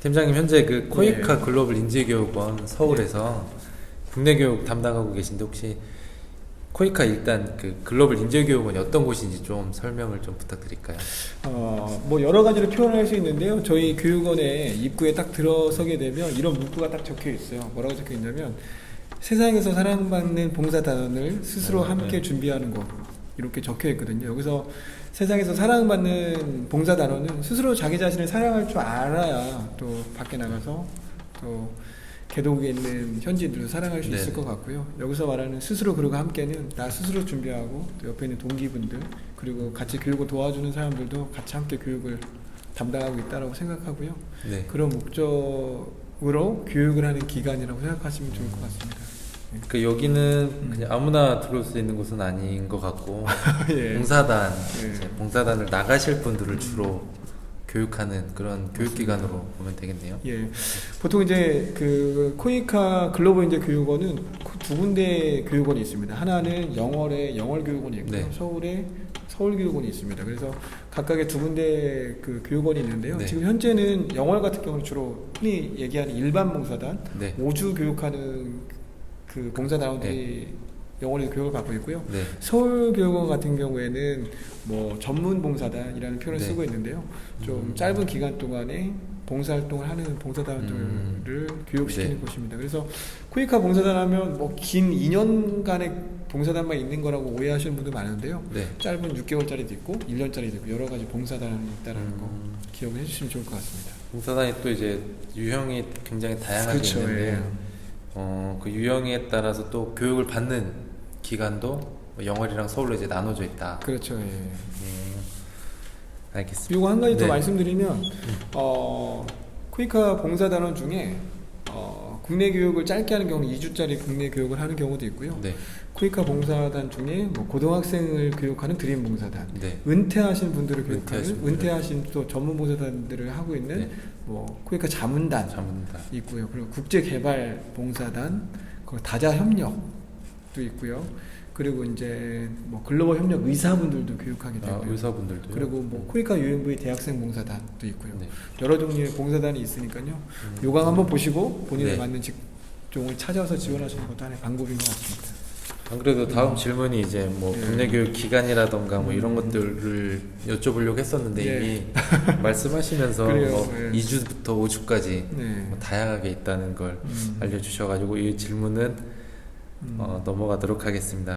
팀장님 현재 그 코이카 네. 글로벌 인재교육원 서울에서 국내 교육 담당하고 계신데 혹시 코이카 일단 그 글로벌 인재교육원이 어떤 곳인지 좀 설명을 좀 부탁드릴까요? 어, 뭐 여러 가지로 표현할 수 있는데요. 저희 교육원에 입구에 딱 들어서게 되면 이런 문구가 딱 적혀 있어요. 뭐라고 적혀 있냐면 세상에서 사랑받는 봉사단을 스스로 네, 함께 네. 준비하는 것 이렇게 적혀 있거든요. 여기서 세상에서 사랑받는 봉사단원은 스스로 자기 자신을 사랑할 줄 알아야 또 밖에 나가서 또 개도국에 있는 현지인들도 사랑할 수 네. 있을 것 같고요. 여기서 말하는 스스로 그러고 함께는 나 스스로 준비하고 또 옆에 있는 동기분들 그리고 같이 교육을 도와주는 사람들도 같이 함께 교육을 담당하고 있다라고 생각하고요. 네. 그런 목적으로 교육을 하는 기관이라고 생각하시면 좋을 것 같습니다. 그 여기는 그냥 아무나 들어올 수 있는 곳은 아닌 것 같고 예. 봉사단 예. 이제 봉사단을 나가실 분들을 주로 교육하는 그런 교육기관으로 보면 되겠네요. 예. 보통 이제 그 코이카 글로벌 인재 교육원은 그두 군데 교육원이 있습니다. 하나는 영월에 영월 교육원이 있고요. 네. 서울에 서울 교육원이 있습니다. 그래서 각각의 두 군데 그 교육원이 있는데요. 네. 지금 현재는 영월 같은 경우는 주로 흔히 얘기하는 일반 봉사단, 네. 오주 교육하는 그 봉사단원들이 영월에서 교육을 받고 있고요. 네. 서울 교육원 같은 경우에는 뭐 전문 봉사단이라는 표현을 네. 쓰고 있는데요. 좀 음. 짧은 기간 동안에 봉사활동을 하는 봉사단들을 음. 교육시키는 네. 곳입니다. 그래서 쿠이카 봉사단 하면 뭐 긴 2년간의 봉사단만 있는 거라고 오해하시는 분들 많은데요. 네. 짧은 6개월짜리도 있고 1년짜리도 있고 여러 가지 봉사단이 있다는 거 음. 기억을 해주시면 좋을 것 같습니다. 봉사단이 또 이제 유형이 굉장히 다양하게 그렇죠, 있는데 예. 어, 그 유형에 따라서 또 교육을 받는 기관도 뭐 영월이랑 서울로 이제 나눠져 있다. 그렇죠. 예. 음, 알겠습니다. 요거 한 가지 더 네. 말씀드리면 어, 쿠이카 봉사단원 중에 어, 국내 교육을 짧게 하는 경우는 2주짜리 국내 교육을 하는 경우도 있고요. 네, 쿠이카 봉사단 중에 뭐 고등학생을 교육하는 드림 봉사단, 네, 은퇴하신 분들을 교육하는 은퇴하신. 은퇴하신 또 전문 봉사단들을 하고 있는 네. 뭐 쿠이카 자문단 자문다. 있고요. 그리고 국제 개발 봉사단, 다자 협력도 있고요. 그리고 이제 뭐 글로벌 협력 의사분들도 교육하게 아, 되고요. 의사분들도. 그리고 뭐 코이카 UMV 대학생 봉사단도 있고요. 네. 여러 종류의 봉사단이 있으니까요. 음. 요강 한번 보시고 본인에 네. 맞는 직종을 찾아서 지원하시는 것도 하나의 방법인 것 같습니다. 안 그래도 다음 질문이 이제 뭐 예. 국내 교육 기관이라던가 뭐 이런 음. 것들을 여쭤보려고 했었는데 예. 이미 말씀하시면서 뭐 예. 2주부터 5주까지 네. 뭐 다양하게 있다는 걸 음. 알려주셔가지고 이 질문은 음. 어, 넘어가도록 하겠습니다.